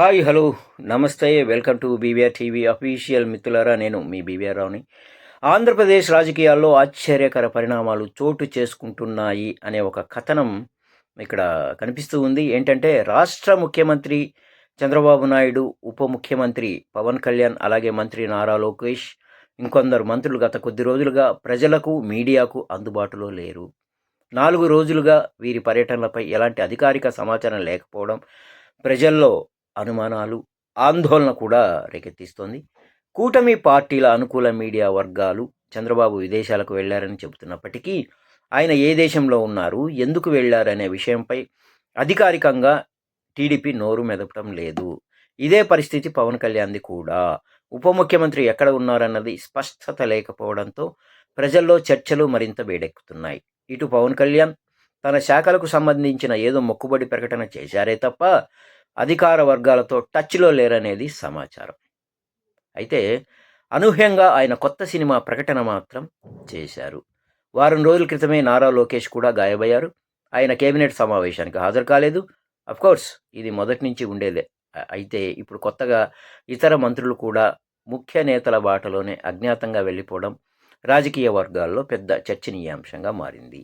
Hi hello namaste welcome to BVR TV official మిత్రులారా నేను మీ BVR రావుని. Andhra Pradesh రాజకీయాల్లో ఆశ్చర్యకర పరిణామాలు చోటు చేసుకుంటున్నాయి అనే ఒక కథనం ఇక్కడ కనిపిస్తూ ఉంది. ఏంటంటే రాష్ట్ర ముఖ్యమంత్రి చంద్రబాబు నాయుడు ఉప ముఖ్యమంత్రి పవన్ కళ్యాణ్ అలాగే మంత్రి నారా లోకేష్ ఇంకొందరు మంత్రులు గత కొద్ది రోజులుగా ప్రజలకు మీడియాకు అందుబాటులో లేరు. నాలుగు రోజులుగా వీరి పర్యటనలపై ఎలాంటి అధికారిక సమాచారం లేకపోవడం ప్రజల్లో అనుమానాలు ఆందోళన కూడా రేకెత్తిస్తోంది. కూటమి పార్టీల అనుకూల మీడియా వర్గాలు చంద్రబాబు విదేశాలకు వెళ్ళారని చెబుతున్నప్పటికీ ఆయన ఏ దేశంలో ఉన్నారు ఎందుకు వెళ్ళారనే విషయంపై అధికారికంగా టీడీపీ నోరు మెదపడం లేదు. ఇదే పరిస్థితి పవన్ కళ్యాణ్ది కూడా. ఉప ముఖ్యమంత్రి ఎక్కడ ఉన్నారన్నది స్పష్టత లేకపోవడంతో ప్రజల్లో చర్చలు మరింత వేడెక్కుతున్నాయి. ఇటు పవన్ కళ్యాణ్ తన శాఖలకు సంబంధించిన ఏదో మొక్కుబడి ప్రకటన చేశారే తప్ప అధికార వర్గాలతో టచ్లో లేరనేది సమాచారం. అయితే అనూహ్యంగా ఆయన కొత్త సినిమా ప్రకటన మాత్రం చేశారు. వారం రోజుల క్రితమే నారా లోకేష్ కూడా గాయబయ్యారు ఆయన కేబినెట్ సమావేశానికి హాజరు కాలేదు. కోర్స్ ఇది మొదటి నుంచి ఉండేదే. అయితే ఇప్పుడు కొత్తగా ఇతర మంత్రులు కూడా ముఖ్య నేతల బాటలోనే అజ్ఞాతంగా వెళ్ళిపోవడం రాజకీయ వర్గాల్లో పెద్ద చర్చనీయాంశంగా మారింది.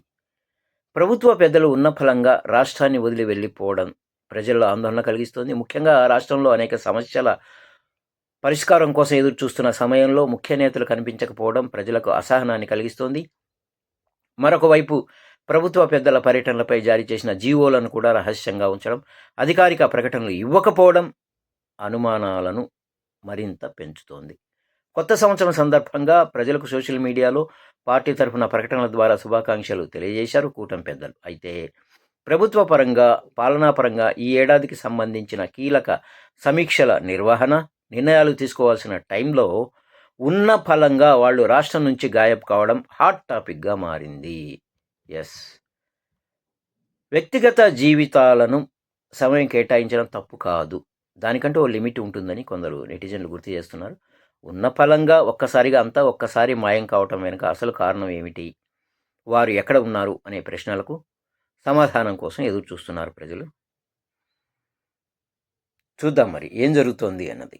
ప్రభుత్వ పెద్దలు ఉన్న ఫలంగా రాష్ట్రాన్ని వదిలి వెళ్ళిపోవడం ప్రజల్లో ఆందోళన కలిగిస్తోంది. ముఖ్యంగా రాష్ట్రంలో అనేక సమస్యల పరిష్కారం కోసం ఎదురు చూస్తున్న సమయంలో ముఖ్య నేతలు కనిపించకపోవడం ప్రజలకు అసహనాన్ని కలిగిస్తోంది. మరొకవైపు ప్రభుత్వ పెద్దల పర్యటనలపై జారీ చేసిన జీవోలను కూడా రహస్యంగా ఉంచడం అధికారిక ప్రకటనలు ఇవ్వకపోవడం అనుమానాలను మరింత పెంచుతోంది. కొత్త సంవత్సరం సందర్భంగా ప్రజలకు సోషల్ మీడియాలో పార్టీ తరఫున ప్రకటనల ద్వారా శుభాకాంక్షలు తెలియజేశారు కూటమి పెద్దలు. అయితే ప్రభుత్వ పరంగా పాలనాపరంగా ఈ ఏడాదికి సంబంధించిన కీలక సమీక్షల నిర్వహణ నిర్ణయాలు తీసుకోవాల్సిన టైంలో ఉన్న ఫలంగా వాళ్ళు రాష్ట్రం నుంచి గాయబ్ కావడం హాట్ టాపిక్గా మారింది. ఎస్ వ్యక్తిగత జీవితాలను సమయం కేటాయించడం తప్పు కాదు. దానికంటే ఓ లిమిట్ ఉంటుందని కొందరు నెటిజన్లు గుర్తు చేస్తున్నారు. ఉన్న ఫలంగా ఒక్కసారిగా అంతా ఒక్కసారి మాయం కావటం వెనుక అసలు కారణం ఏమిటి? వారు ఎక్కడ ఉన్నారు? అనే ప్రశ్నలకు సమాధానం కోసం ఎదురు చూస్తున్నారు ప్రజలు. చూద్దాం మరి ఏం జరుగుతోంది అన్నది.